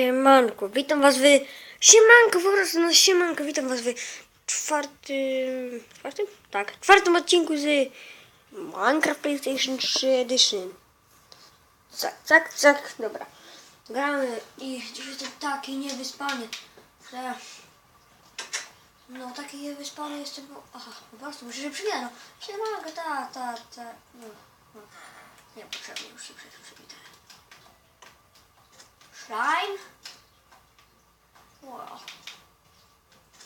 Siemanko, witam was w... Siemanko, po prostu no siemanko, witam was w czwartym... Czwartym? Tak, czwartym odcinku z Minecraft PlayStation 3 Edition. Cak, cak, cak, dobra. Gramy i dziś jestem taki niewyspany, że... No, taki niewyspany jestem, bo... Aha, po prostu muszę się przywitać, no. Siemanko, ta, ta, ta, no, no. Nie, potrzebnie, już się przywitałem. Shrine? Wow.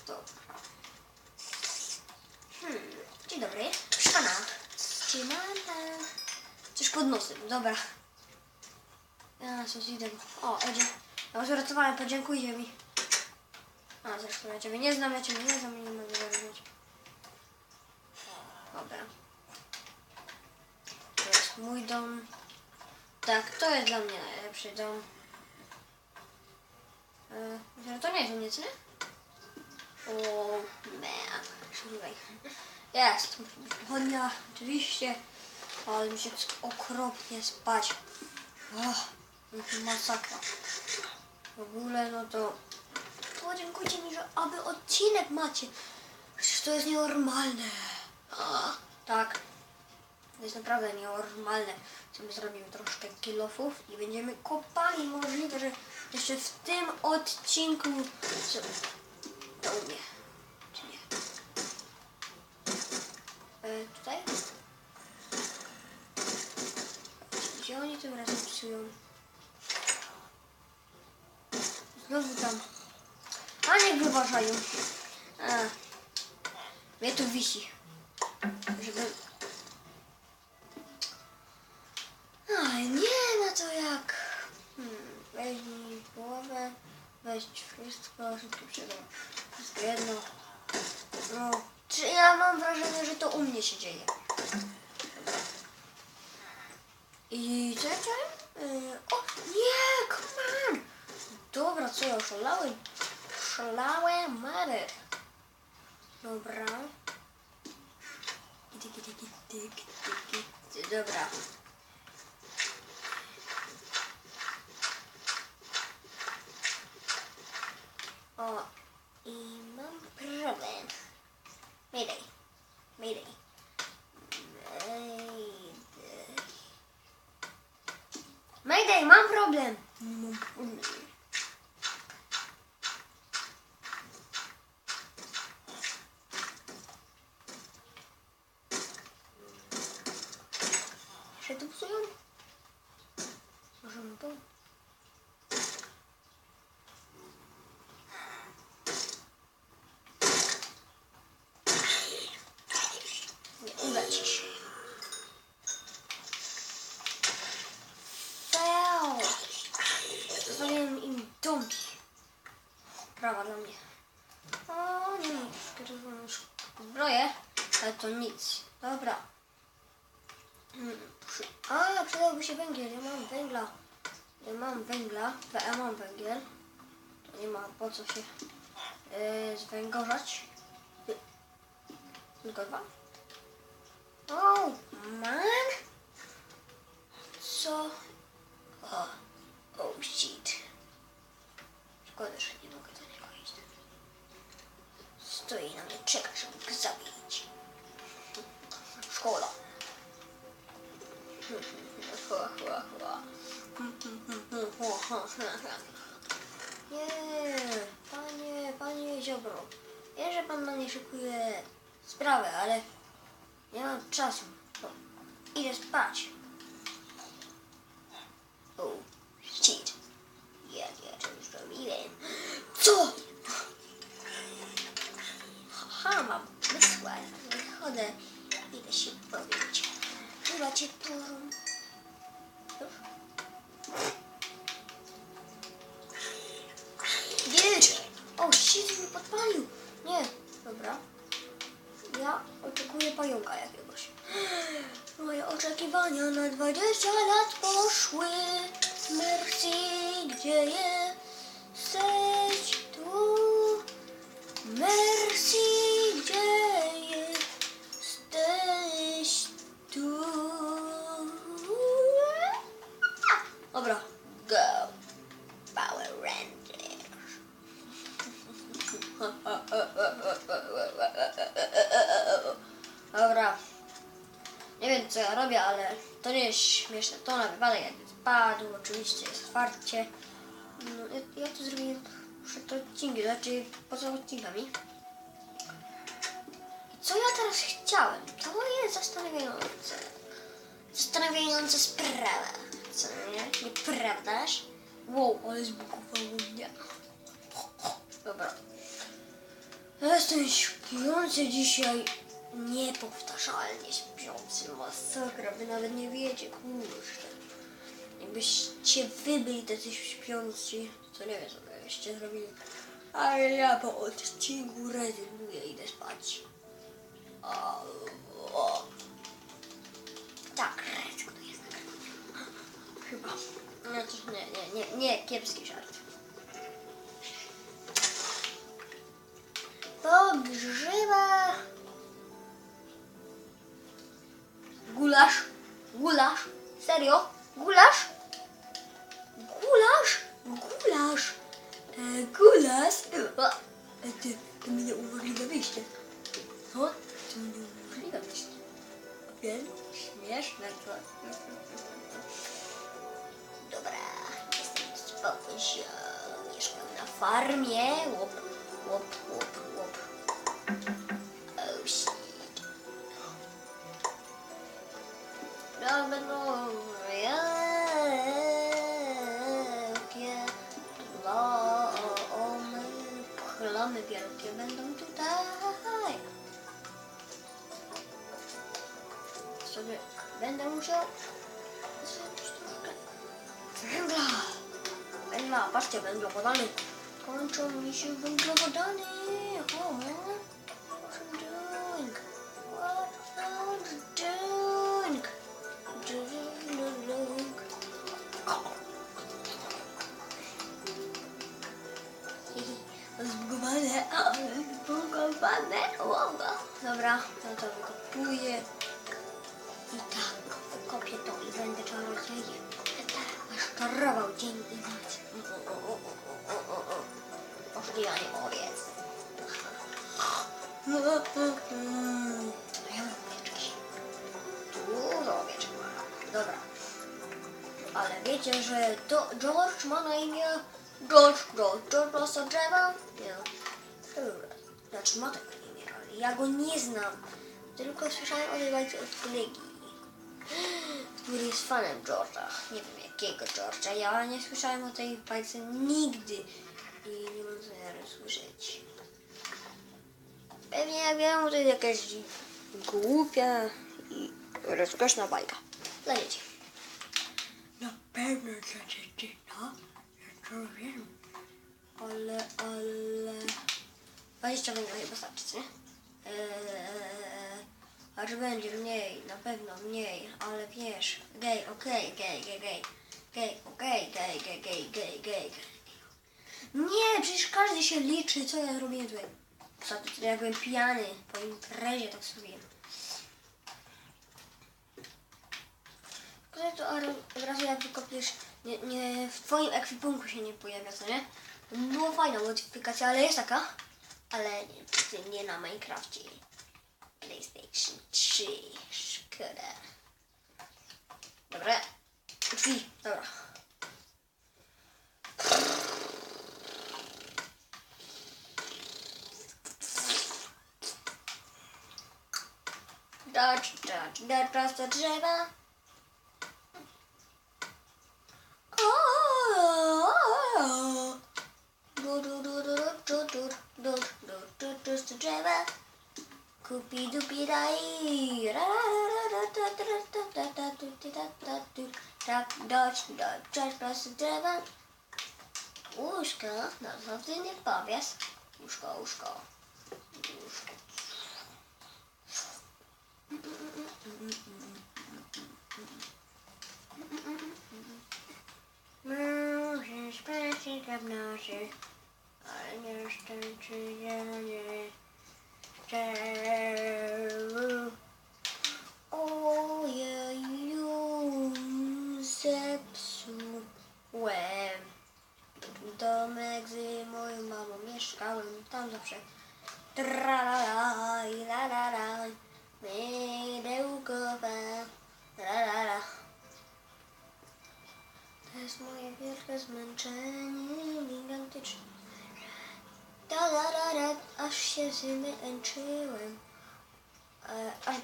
Dobra. Hmm. Dzień dobry. Szana. Trzymana. Coś pod nosem, dobra. Ja coś idę. O, Edzie. Ja was uratowałem, podziękujcie mi. A, zresztą ja ciebie nie znam, ja ciebie nie znam nie mogę zrobić. Dobra. To jest mój dom. Tak, to jest dla mnie najlepszy dom. E, że to nie jest u mnie, co nie? O, man. Słuchaj. Jest. Pochodnia, oczywiście. Ale mi się okropnie spać. Oh, masakra. W ogóle, no to... Podziękujcie mi, że aby odcinek macie. Przecież to jest nienormalne. A, tak. To jest naprawdę nienormalne. Sobie zrobimy troszkę kilofów i będziemy kopali. Możliwe, że jeszcze w tym odcinku... To umie. Czy nie? E, tutaj? Gdzie oni tym razem psują? Znowu tam. A niech wyważają. A. Mnie tu wisi. Żeby Aj, nie, no to jak? Hmm, weźmij połowę, weź wszystko, wszystko przydam. Wszystko jedno. No, czy ja mam wrażenie, że to u mnie się dzieje. I co? Yy, o, nie, come on! Dobra, co ja oszalałem? Oszalałem, Marek. Dobra. Dobra. O, i mam problem. Mayday. Mayday. Mayday. Mayday, mam problem. Mam problem. Tu psują? Możemy to? Nie uda ci się. Feo! Zostawiłem im nie, skierowaną już zbroję, ale to nic. Dobra. Hmm, przydałby się węgiel. Ja mam węgla. Ja mam węgla. Ja mam węgiel. To nie ma po co się yy, zwęgorzać. Yy, Tylko dwa. Oh, man. Co? O, oh shit. Szkoda, że nie mogę do niego iść. Stoi na mnie, czeka, żeby go zabić. Szkoda. Chła. Nie, panie, panie Ziobro. Wiem, że pan na mnie szykuje sprawę, ale nie mam czasu. Bo idę spać. Śmieszne. To na wypadek jakby spadł, oczywiście jest otwarcie. No, ja, ja to zrobię przed odcinkiem, znaczy poza odcinkami. Co ja teraz chciałem? To jest zastanawiające. Zastanawiająca sprawa. Co nie? Nieprawdaż? Wow, ale zbugowało mnie. Dobra. Jestem śpiący dzisiaj. Niepowtarzalnie śpiący. Masakra, wy nawet nie wiecie, kurczę. Jakbyście wy byli tacy śpiący, to nie wiem, co byście zrobili. Ale ja po odcinku rezygnuję, idę spać. O, o. Tak, rezygnuję. Chyba. No to nie, nie, nie, nie, kiepski żart. Pogrzyba. Gulasz? Gulasz? Serio? Gulasz? Gulasz? Gulasz? E, gulasz? E, e, ty, to mnie umożliwia wyjście. Co? To mnie umożliwia wyjście. Wiem? Śmieszne to. Dobra, jestem spokojny. Mieszkam na farmie. Łop, łop, łop, łop. Kończą mi się węglowodany. Oh, what I'm doing? What I'm doing? Doing. Zbugowane, ale zbugowane. Dobra, no to wykopuję. I tak, wykopię to i będę czarodziejem. Aż czarował dzień i noc. Ani owiec. Ja mam owieczki. Dużo owieczek ma. Dobra. Ale wiecie, że to George ma na imię George, George, George prosto drzewa? Nie. Dobra. Znaczy ma takie imię, ale ja go nie znam. Tylko słyszałem o tej bajce od kolegi, który jest fanem George'a. Nie wiem jakiego George'a. Ja nie słyszałem o tej bajce nigdy i nie mam słyszeć. Pewnie jak wiem, to jest jakaś głupia i rozkoszna bajka dla dzieci. Na pewno dla dzieci, no. Ja to wiem. Ale, ale... 20 węgla nie wystarczy, nie? Eee, a że będzie mniej, na pewno mniej, ale wiesz, gej, okej, gej, gej, gej, gej, okej, gej, gej, gej, gej, gej. Nie, przecież każdy się liczy, co ja zrobiłem tutaj. Poza tym, ja byłem pijany, po imprezie tak sobie. Poza to od razu jak wykopiesz, nie, nie, w twoim ekwipunku się nie pojawia, co nie? Była fajna modyfikacja, ale jest taka, ale nie, nie na Minecrafcie. PlayStation 3, szkoda. Dobra, drzwi, dobra. Dodge, dodge, dodge prosto drzewa. Du, du, du, du, du, du, du, du, du, du, prosto drzewa. Kupi dupi daj. Tak, dodge, dodge, dodge prosto drzewa. Łóżko, no co ty nie powiesz? Łóżko, łóżko. Łóżko. Moses, passing up noses, understand to the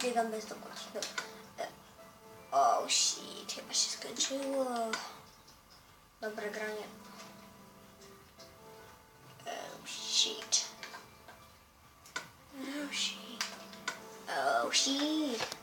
biegam bez dokładki. E, oh shit, chyba się skończyło. Dobre granie. Oh shit. Oh shit. Oh shit.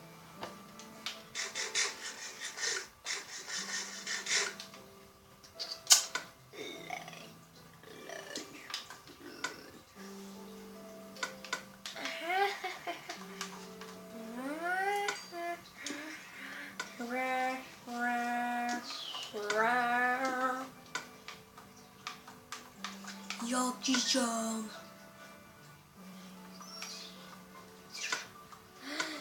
Ziom?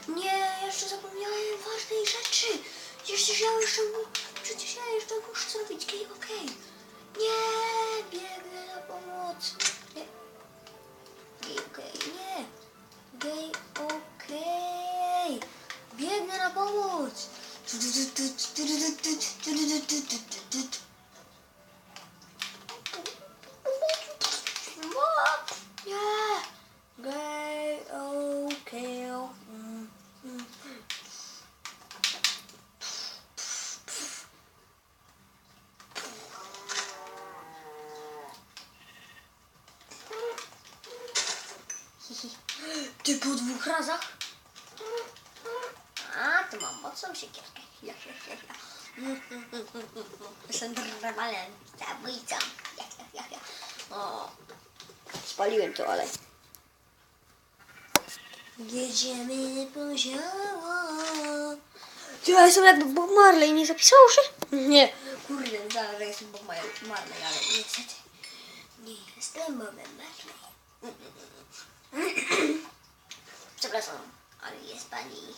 Nie, jeszcze zapomniałem ważnej rzeczy. Przecież ja jeszcze, mu- przecież ja jeszcze muszę zrobić gej okej. Nie, biegnę na pomoc. Nie. Gej okej, nie. Gej okej. Biegnę na pomoc. Nie. Gej okej. Mm, mm. Ty po dwóch razach? A, to mam mocną siekierkę. Ja, ja, ja, ja. Jestem drwalem, zabójcą. Ja, ja, ja, ja. O, spaliłem to, ale... Jedziemy po zioło. Ty, ja jestem jakby Bob Marley, nie zapisało się? Nie. Kurde, myślałem, że jestem Bob Marley, ale niestety nie jestem Bobem Marley. Przepraszam, ale jest pani.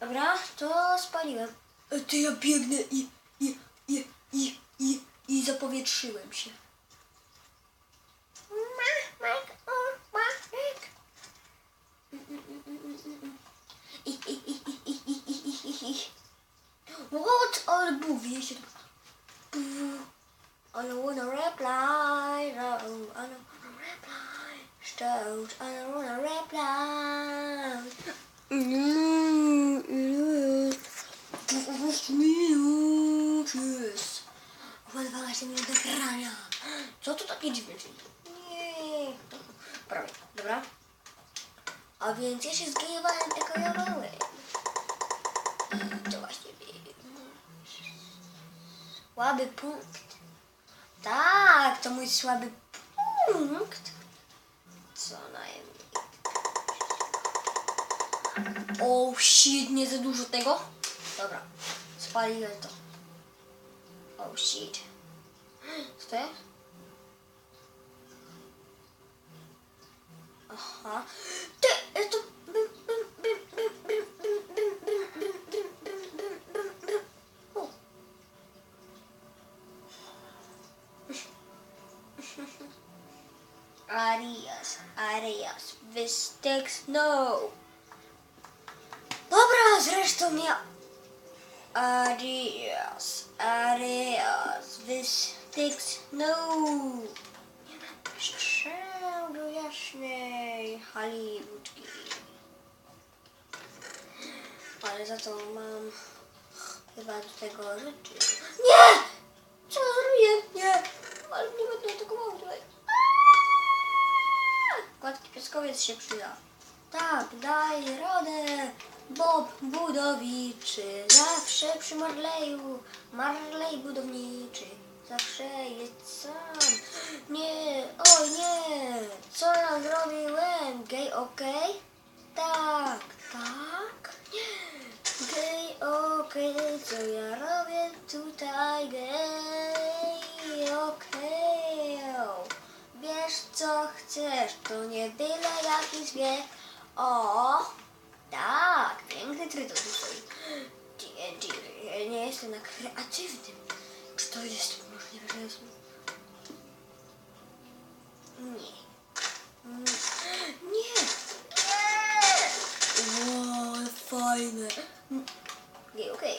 Dobra, to spaliłem. E, Ty ja biegnę i, i, i, i, i, i zapowietrzyłem się. What? Buwie się. I don't wanna reply. No, I don't wanna reply. Stones, I don't wanna reply. 12 minut grania. Co to takie dziwne czyli? Nie. Prawie, dobra. A więc ja się zgejowałem, ekojowałem. I to właśnie słaby punkt. Tak, to mój słaby punkt. Co najmniej. O, shit, nie za dużo tego. Dobra, spaliłem to. Oh, shit. Stay. Aha. Uh é Ty, Ale za to mam chyba do tego rzeczy. Nie! Co ja zrobiłem? Nie! Ale nie będę atakował tutaj. Aaaa! Gładki piaskowiec się przyda. Tak, daj radę. Bob budowiczy, zawsze przy Marleju. Marlej budowniczy, zawsze jest sam. Nie, oj nie, co ja zrobiłem? Gej, okej? Tak, tak. Gej, Okej, okay, okej, co ja robię tutaj, gej, okej. Okay. Wiesz co chcesz, to nie byle jakiś wie. O, tak, piękny tryton tutaj. D&D, ja nie jestem na kreatywnym. Czy to jest możliwe, że jest... Nie. fajne. Okej, okej.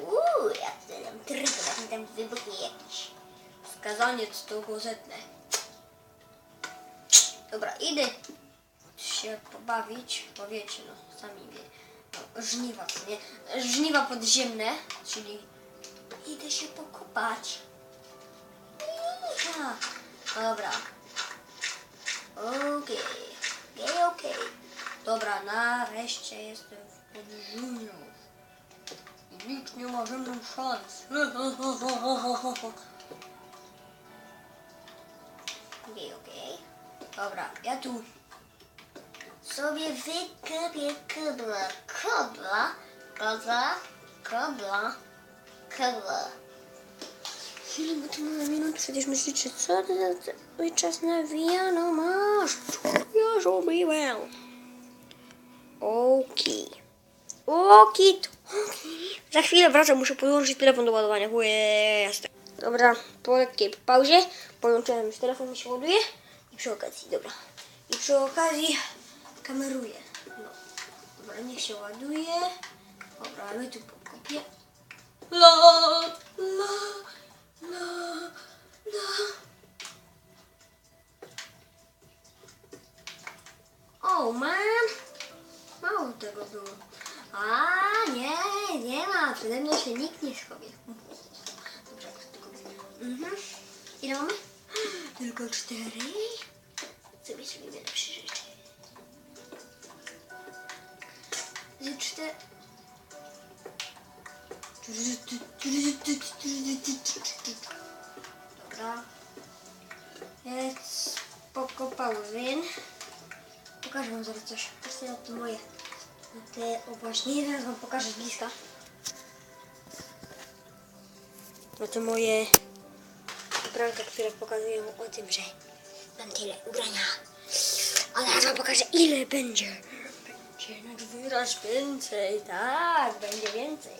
Uuu, ja tutaj dam tryb, zanim tam wybuchnie jakiś skazaniec, to go zetnę. Dobra, idę się pobawić, bo wiecie, no, sami wie. No, żniwa, nie? Żniwa podziemne, czyli idę się pokopać. Dobra. Okej. Okay. Okej, okay, okej. Okay. Dobra, nareszcie jestem w podziemiu. I nikt nie ma ze szans. Okej, okej. Dobra, ja tu sobie wykopię kobla. Kobla, kobla, kobla, kobla. Ile my tu mamy minut? Przecież myślicie, co ty za cały czas nawijano masz? Ja zrobiłem. Okej. Okej. Za chwilę wracam, muszę podłączyć telefon do ładowania. Jest. Dobra, po lekkiej pauzie połączyłem już telefon, się ładuje. I przy okazji, dobra. I przy okazji kameruję. No. Dobra, niech się ładuje. Dobra, my tu pokopię. La, la, la, la. O, man. Mało tego było. A, nie, nie ma. Przede mną się nikt nie schowie. Dobrze, tylko... Mhm. Ile mamy? Tylko cztery. Sobie sobie lepsze rzeczy. Z. Dobra. Jest pokopałem. Pokażę wam zaraz coś. Patrzcie na to moje. Te o właśnie. Zaraz wam pokażę z bliska. Na to moje ubranka, które pokazują o tym, że mam tyle ubrania. A zaraz wam pokażę ile będzie. Będzie na wyraz więcej. Tak, będzie więcej.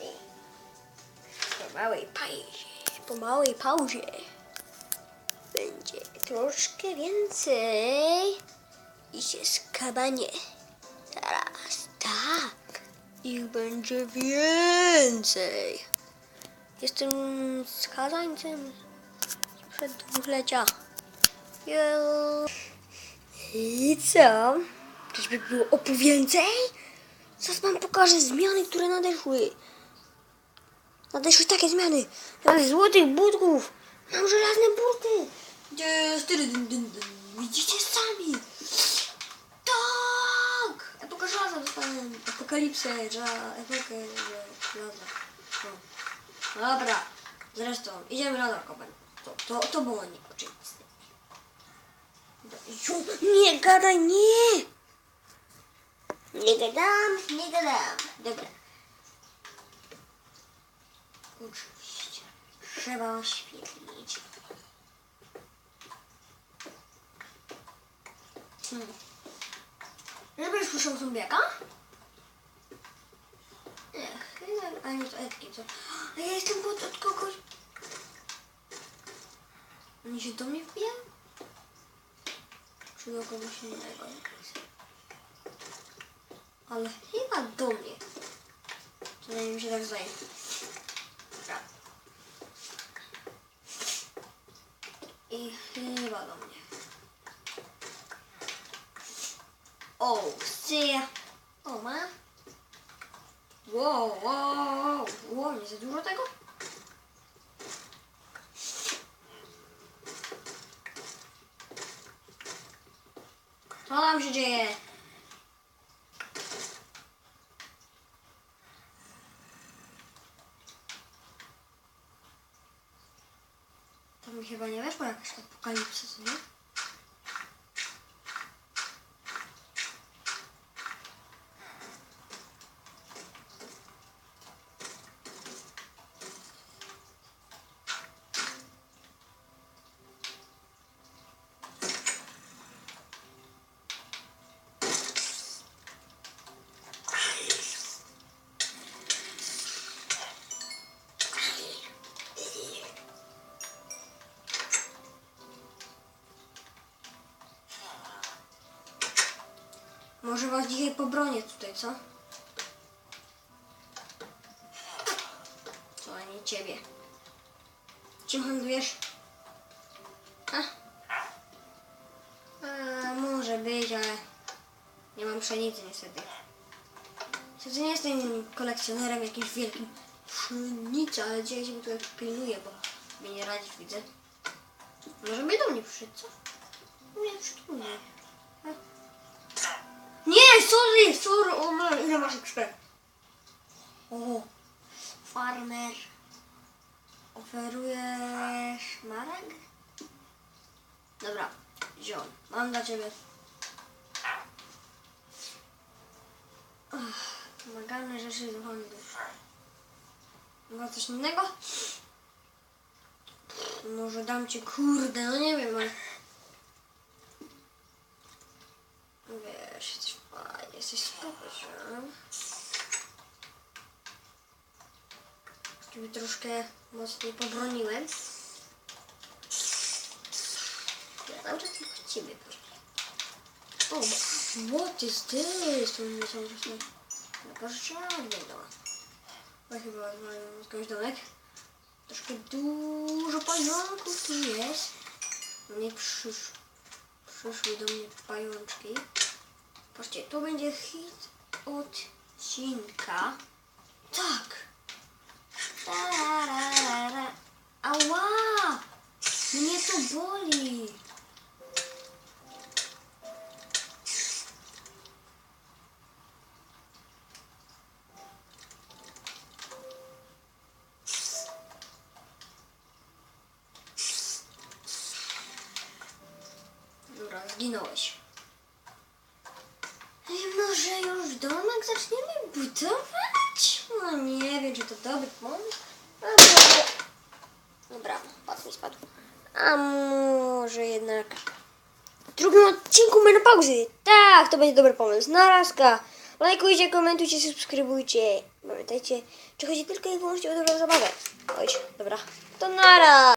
Po małej pauzie. Po małej pauzie. Będzie troszkę więcej. I się skabanie. Teraz tak. Ich będzie więcej. Jestem skazańcem sprzed dwulecia. Jo. I co? Czyżby było opu więcej? Zaraz wam pokażę zmiany, które nadeszły. Nadeszły takie zmiany. Mam złotych butków. Mam żelazne buty. Widzicie sami. Żelaza dostałem. Apokalipsę, epokę żelaza. No. Dobra. Zresztą, idziemy na kopać. To, to, to było nieoczywiste. Ju, Nie gadaj, nie! Nie gadam, nie gadam. Dobra. Oczywiście. Trzeba oświetlić. Hmm. Żebyś słyszał zombiaka? Nie, chyba, a nie to co? A ja jestem pod od kogoś. Oni się do mnie wbijają? Czy do kogoś innego? Ale chyba do mnie. Co najmniej mi się tak zdaje. I chyba do mnie. O, see. O, ma. Wow, wow, wow, nie za dużo tego? Co tam się dzieje? To mi chyba nie weszła jakaś apokalipsa, co? Może was dzisiaj pobronię tutaj, co? Co, a nie ciebie. Czym handlujesz? A? A, może być, ale nie mam pszenicy niestety. Niestety nie jestem kolekcjonerem jakimś wielkim pszenicy, ale dzisiaj się tutaj pilnuję, bo mnie nie radzisz, widzę. Może by do mnie przyszedł, co? Nie, przytulnie. Nie, sorry, sorry, o ma, ile masz XP? O, farmer. Oferujesz marek? Dobra, ziom, mam dla ciebie. Wymagane rzeczy do handlu. Ma coś innego? Może dam ci kurde, no nie wiem, ale... jesteś fajny, jesteś spoko, ziom. Ciebie troszkę mocniej pobroniłem. Ja cały czas tylko ciebie bronię. O, what is this? To mnie cały czas nie... Naparzczalnie, no. Ja chyba mają skądś domek. Troszkę dużo pająków tu jest. No nie przysz... przyszły do mnie pajączki. Patrzcie, to będzie hit odcinka. Tak. Ała! Mnie to boli. Dobra, zginąłeś. Ej, może już domek zaczniemy budować? No nie wiem, czy to dobry pomysł. A może... Dobra, padł mi spadł. A może jednak w drugim odcinku menopauzy. Tak, to będzie dobry pomysł. Narazka. Lajkujcie, komentujcie, subskrybujcie. Pamiętajcie, czy chodzi tylko i wyłącznie o dobrą zabawę. Oj, dobra. To nara.